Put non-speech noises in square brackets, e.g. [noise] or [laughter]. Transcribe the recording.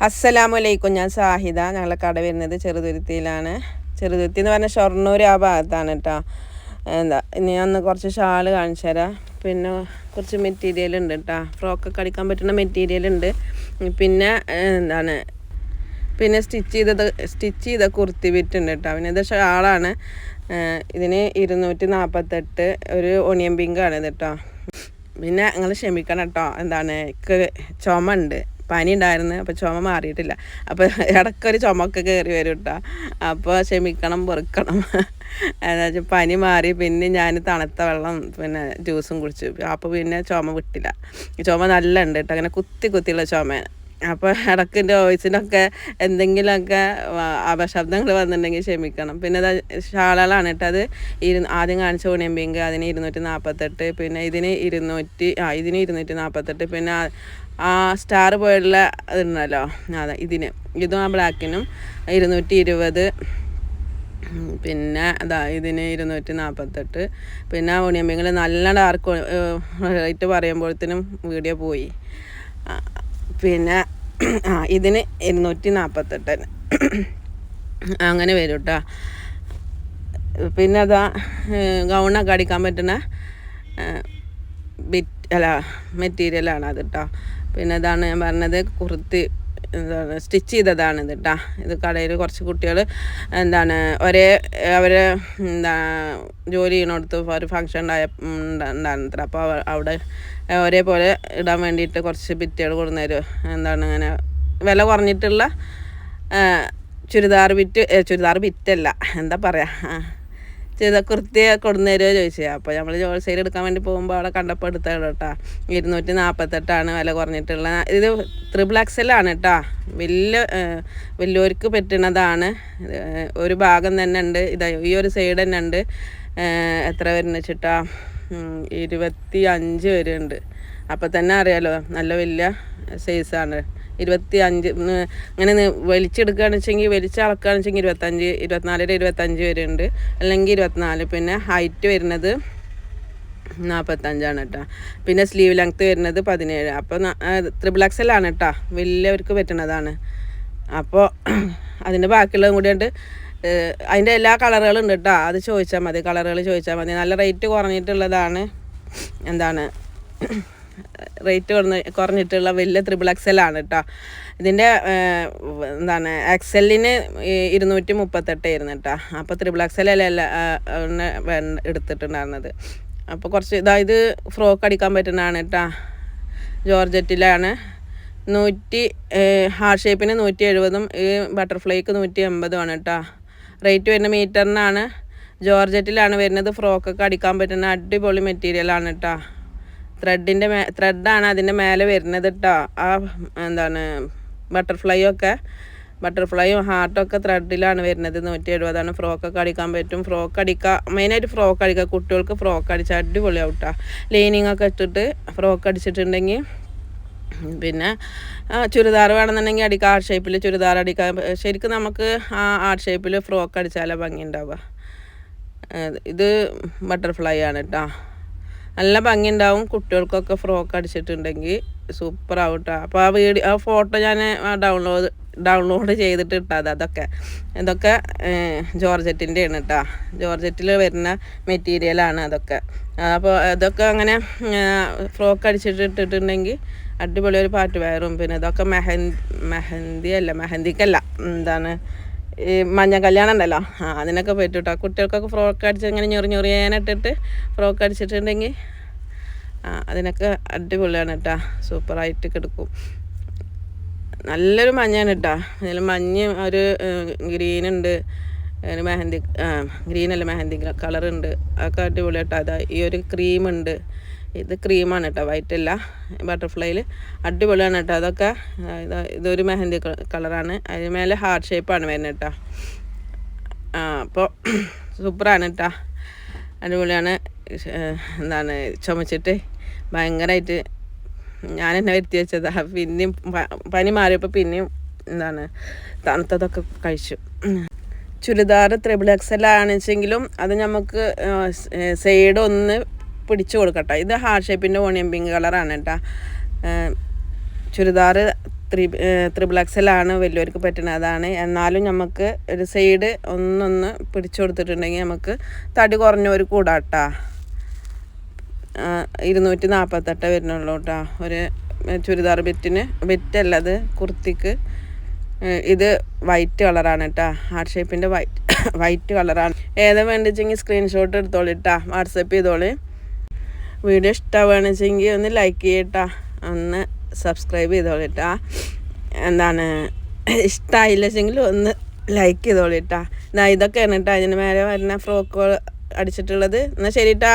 അസ്സലാമു അലൈക്കും ഞാൻ സാഹിദ. ഞങ്ങളെ കട വരുന്നത് ചെറുതുരുത്തിയിലാണ്. ചെറുതുരുത്തി എന്ന് പറഞ്ഞാൽ ഷൊർണൂർ ആ ഭാഗത്താണ് കേട്ടോ എന്താ ഇനി ഒന്ന് കുറച്ച് ഷാൾ കാണിച്ചു തരാം. പിന്നെ കുറച്ച് മെറ്റീരിയൽ ഉണ്ട് കേട്ടോ ഫ്രോക്കൊക്കെ അടിക്കാൻ പറ്റുന്ന മെറ്റീരിയൽ ഉണ്ട്. പിന്നെ എന്താണ് പിന്നെ സ്റ്റിച്ച് ചെയ്തത് സ്റ്റിച്ച് ചെയ്ത കുർത്തി വിറ്റുണ്ട് കേട്ടോ പിന്നെ ഇത് ഷാളാണ്. ഇതിന് ഇരുന്നൂറ്റി നാൽപ്പത്തെട്ട് ഒരു ഒണിയൻ പിങ്കാണ് ഇത് കേട്ടോ പിന്നെ നിങ്ങൾ ക്ഷമിക്കണം കേട്ടോ എന്താണ് ചുമ ഉണ്ട്. പനി ഉണ്ടായിരുന്നു അപ്പോൾ ചുമ മാറിയിട്ടില്ല. അപ്പോൾ ഇടയ്ക്കൊരു ചുമക്ക് കയറി വരും കേട്ടോ അപ്പോൾ ക്ഷമിക്കണം വെറുക്കണം എന്താ വെച്ചാൽ പനി മാറി. പിന്നെ ഞാൻ തണുത്ത വെള്ളം പിന്നെ ജ്യൂസും കുടിച്ചു. അപ്പോൾ പിന്നെ ചുമ വിട്ടില്ല. ചുമ നല്ല ഉണ്ട് കേട്ടോ അങ്ങനെ കുത്തി കുത്തിയുള്ള ചുമ അപ്പോൾ ഇടയ്ക്ക് എന്റെ വോയിസിനൊക്കെ എന്തെങ്കിലുമൊക്കെ അപശബ്ദങ്ങൾ വന്നിട്ടുണ്ടെങ്കിൽ ക്ഷമിക്കണം. പിന്നെ അത് ഷാളകളാണ് കേട്ടോ അത് ഇരു ആദ്യം കാണിച്ച ഓണിയൻ പിങ്ക് അതിന് ഇരുന്നൂറ്റി നാൽപ്പത്തെട്ട് പിന്നെ ഇതിന് ഇരുന്നൂറ്റി ആ ഇതിന് ഇരുന്നൂറ്റി നാൽപ്പത്തെട്ട് പിന്നെ ആ- സ്റ്റാർ പോയുള്ള ഇതുണ്ടല്ലോ. അതെ ഇതിന്. ഇതും ആ ബ്ലാക്കിനും. ഇരുന്നൂറ്റി ഇരുപത് പിന്നെ അതാ ഇതിന് ഇരുന്നൂറ്റി നാൽപ്പത്തെട്ട് പിന്നെ ഓണിയമ്പിങ്ങിൽ നല്ല ഡാർക്ക് റേറ്റ് പറയുമ്പോഴത്തേനും വീഡിയോ പോയി. പിന്നെ ആ ഇതിന് ഇരുന്നൂറ്റി നാൽപ്പത്തെട്ട് അങ്ങനെ വരും കേട്ടോ പിന്നെ അതാ ഗൗണൊക്കെ അടിക്കാൻ പറ്റുന്ന ബിറ്റ് അല്ല മെറ്റീരിയലാണ് അത് കേട്ടോ പിന്നെ ഇതാണ് ഞാൻ പറഞ്ഞത് കുർത്തി എന്താണ് സ്റ്റിച്ച് ചെയ്തതാണ് ഇത് കേട്ടോ ഇത് കടയിൽ കുറച്ച് കുട്ടികൾ എന്താണ് ഒരേ അവരെ എന്താ ജോലി ചെയ്യണോടത്ത് ഒരു ഫങ്ഷൻ ഉണ്ടായ ഉണ്ടായിരുന്നത്ര അപ്പോൾ അവിടെ ഒരേപോലെ ഇടാൻ വേണ്ടിയിട്ട് കുറച്ച് ബിറ്റുകൾ കൊടുന്നേരും എന്താണ് അങ്ങനെ വില കുറഞ്ഞിട്ടുള്ള ചുരിദാർ ബിറ്റ് ചുരിദാർ ബിറ്റല്ല എന്താ പറയുക ചെയ്ത കുർത്തിയെ കൊടുന്നേരുമോ ചോദിച്ചത് അപ്പോൾ നമ്മൾ ഹോൾസെയിൽ എടുക്കാൻ വേണ്ടി പോകുമ്പോൾ അവിടെ കണ്ടപ്പോൾ എടുത്തതാണ് കേട്ടോ. ഇരുന്നൂറ്റി നാൽപ്പത്തെട്ടാണ് വില കുറഞ്ഞിട്ടുള്ള. ഇത് ത്രിബിൾ എക്സലാണ് കേട്ടോ. വലിയ വലിയവർക്ക് പറ്റുന്നതാണ് ഒരു ഭാഗം തന്നെ ഉണ്ട്. ഇതാ ഈ ഒരു സൈഡ് തന്നെ ഉണ്ട്. എത്ര വരുന്ന വെച്ചിട്ടാ ഇരുപത്തി അഞ്ച് വരുന്നുണ്ട്. അപ്പോൾ തന്നെ അറിയാലോ നല്ല വലിയ സൈസാണ് ഇരുപത്തി അഞ്ച് അങ്ങനെ വലിച്ചെടുക്കുകയാണെന്ന് വെച്ചെങ്കിൽ വലിച്ചളക്കുകയാണെന്ന് വെച്ചെങ്കിൽ ഇരുപത്തഞ്ച് ഇരുപത്തിനാലര ഇരുപത്തഞ്ച് വരെയുണ്ട് അല്ലെങ്കിൽ ഇരുപത്തിനാല് പിന്നെ ഹൈറ്റ് വരുന്നത് നാൽപ്പത്തഞ്ചാണ് കേട്ടോ. പിന്നെ സ്ലീവ് ലെങ്ത്ത് വരുന്നത് പതിനേഴ്. അപ്പോൾ ത്രിബിൾ എക്സലാണ് കേട്ടോ. വലിയവർക്ക് പറ്റണതാണ് അപ്പോൾ അതിന്റെ ബാക്കിയുള്ളതും കൂടി ഉണ്ട്. അതിന്റെ എല്ലാ കളറുകളും ഉണ്ട് കേട്ടോ. അത് ചോദിച്ചാൽ മതി. കളറുകൾ ചോദിച്ചാൽ മതി. നല്ല റേറ്റ് കുറഞ്ഞിട്ടുള്ളതാണ്. എന്താണ്? റേറ്റ് കുറഞ്ഞ കുറഞ്ഞിട്ടുള്ള വലിയ ത്രിബിൾ എക്സലാണ് കേട്ടോ ഇതിന്റെ എന്താണ് എക്സലിന് ഇരുന്നൂറ്റി മുപ്പത്തെട്ടായിരുന്നു കേട്ടോ അപ്പോൾ ത്രിബിൾ എക്സലല്ല എടുത്തിട്ടുണ്ടായിരുന്നത്. അപ്പോൾ കുറച്ച് ഇതായത് ഫ്രോക്ക് അടിക്കാൻ പറ്റുന്നതാണ് കേട്ടോ ജോർജറ്റിലാണ്. നൂറ്റി ഹാർട്ട് ഷേപ്പിന് നൂറ്റി എഴുപതും ഈ ബട്ടർഫ്ലൈക്ക് നൂറ്റി എൺപതുമാണ് കേട്ടോ റേറ്റ് വരുന്ന മീറ്ററിനാണ് ജോർജറ്റിലാണ് വരുന്നത്. ഫ്രോക്കൊക്കെ അടിക്കാൻ പറ്റുന്ന അടിപൊളി മെറ്റീരിയലാണ് കേട്ടോ ത്രെഡിന്റെ മേ ത്രെഡാണ് അതിന്റെ മേലെ വരുന്നത് കേട്ടോ ആ എന്താണ് ബട്ടർഫ്ലൈ ഒക്കെ ബട്ടർഫ്ലൈയും ഹാർട്ടൊക്കെ ത്രെഡിലാണ് വരുന്നത്. നൂറ്റി എഴുപതാണ് ഫ്രോക്കൊക്കെ അടിക്കാൻ പറ്റും. ഫ്രോക്ക് അടിക്കുക മെയിനായിട്ട് ഫ്രോക്ക് അടിക്കുക കുട്ടികൾക്ക് ഫ്രോക്ക് അടിച്ചാൽ അടിപൊളിയാവും കേട്ടോ ലൈനിങ് ഒക്കെ ഇട്ടിട്ട് ഫ്രോക്ക് അടിച്ചിട്ടുണ്ടെങ്കിൽ പിന്നെ ചുരിദാർ വേണമെന്നുണ്ടെങ്കിൽ അടിക്കാം. ആർട്ട് ഷേപ്പിൽ ചുരിദാർ അടിക്കാം. ശരിക്കും നമുക്ക് ആ ആർട്ട് ഷേപ്പിൽ ഫ്രോക്ക് അടിച്ചാലേ ഭംഗി ഉണ്ടാവുക ഇത് ബട്ടർഫ്ലൈ ആണ് കേട്ടോ നല്ല ഭംഗി ഉണ്ടാവും കുട്ടികൾക്കൊക്കെ ഫ്രോക്ക് അടിച്ചിട്ടുണ്ടെങ്കിൽ സൂപ്പർ ആവും കേട്ടോ അപ്പോൾ ആ വീഡിയോ ആ ഫോട്ടോ ഞാൻ ഡൗൺലോഡ് ഡൗൺലോഡ് ചെയ്തിട്ട് ഇട്ടാതെ അതൊക്കെ. ഇതൊക്കെ ജോർജറ്റിന്റെ ആണ് കേട്ടോ ജോർജറ്റിൽ വരുന്ന മെറ്റീരിയലാണ് അതൊക്കെ. അപ്പോൾ ഇതൊക്കെ അങ്ങനെ ഫ്രോക്ക് അടിച്ചിട്ട് ഇട്ടിട്ടുണ്ടെങ്കിൽ അടിപൊളി ഒരു പാട്ട് വയറും. പിന്നെ ഇതൊക്കെ മെഹന്തി മെഹന്തി അല്ല മെഹന്തിക്കല്ല. എന്താണ് ഈ മഞ്ഞ കല്യാണം ഉണ്ടല്ലോ. ആ അതിനൊക്കെ പറ്റും കേട്ടോ കുട്ടികൾക്കൊക്കെ ഫ്രോക്ക് അടിച്ച് ഇങ്ങനെ ഞൊറി ഞൊറിയാനിട്ടിട്ട് ഫ്രോക്ക് അടിച്ചിട്ടുണ്ടെങ്കിൽ ആ അതിനൊക്കെ അടിപൊളിയാണ് കേട്ടോ സൂപ്പറായിട്ട് കിടക്കും. നല്ലൊരു മഞ്ഞാണ് കേട്ടോ അതിൽ മഞ്ഞ് ഒരു ഗ്രീൻ ഉണ്ട്. ഒരു മെഹന്തി ഗ്രീൻ അല്ല മെഹന്തി കളറുണ്ട് അതൊക്കെ അടിപൊളി കേട്ടോ അതാ ഈ ഒരു ക്രീം ഉണ്ട്. ഇത് ക്രീമാണ് കേട്ടോ വൈറ്റ് അല്ല ബട്ടർഫ്ലൈയിൽ അടിപൊളിയാണ് കേട്ടോ അതൊക്കെ. ഇതൊരു മെഹന്തി കളറാണ്. അതിന് മേലെ ഹാർട്ട് ഷേപ്പാണ് വരുന്നത് കേട്ടോ. ആ അപ്പോൾ [clears throat] സൂപ്പറാണ് കേട്ടോ. അടിപൊളിയാണ്. എന്താണ് ചുമച്ചിട്ട് ഭയങ്കരമായിട്ട് ഞാൻ എന്നെ വരുത്തി വെച്ചതാ. പിന്നെയും പനി മാറിയപ്പോൾ പിന്നെയും എന്താണ് തണുത്തതൊക്കെ കഴിച്ചു. ചുരിദാർ ത്രിബിൾ എക്സൽ ആണെച്ചെങ്കിലും അത് നമുക്ക് സൈഡ് ഒന്ന് പിടിച്ചു കൊടുക്കട്ടെ. ഇത് ഹാർട്ട് ഷേപ്പിന്റെ ഓണിയൻ പിങ്ക് കളറാണ് കേട്ടോ ചുരിദാർ ത്രി ത്രിബിൾ എക്സലാണ് വലിയവർക്ക് പറ്റുന്നത് അതാണ്. എന്നാലും നമുക്ക് ഒരു സൈഡ് ഒന്നൊന്ന് പിടിച്ചു കൊടുത്തിട്ടുണ്ടെങ്കിൽ നമുക്ക് തടി കുറഞ്ഞവർ കൂടാട്ടാ ഇരുന്നൂറ്റി നാൽപ്പത്തെട്ട് വരുന്നുള്ളൂ കേട്ടോ ഒരു ചുരിദാർ ബിറ്റിന് ബിറ്റല്ല അത് കുർത്തിക്ക്. ഇത് വൈറ്റ് കളറാണ് കേട്ടോ ഹാർട്ട് ഷേപ്പിന്റെ വൈറ്റ് [coughs] വൈറ്റ് കളറാണ്. ഏതാ വേണ്ടിച്ചെങ്കിൽ സ്ക്രീൻഷോട്ട് എടുത്തോളിട്ടാ വാട്സപ്പ് ചെയ്തോളി. വീഡിയോ ഇഷ്ടമാണെച്ചെങ്കിൽ ഒന്ന് ലൈക്ക് ചെയ്യട്ടാ. ഒന്ന് സബ്സ്ക്രൈബ് ചെയ്തോളിട്ടാ. എന്താണ് ഇഷ്ടമായില്ലെങ്കിൽ ഒന്ന് ലൈക്ക് ചെയ്തോളിട്ടാ. ഇതാ ഇതൊക്കെയാണ് കേട്ടോ അതിന് മേലെ വരുന്ന ഫ്രോക്കുകൾ അടിച്ചിട്ടുള്ളത്. എന്നാൽ ശരിട്ടാ.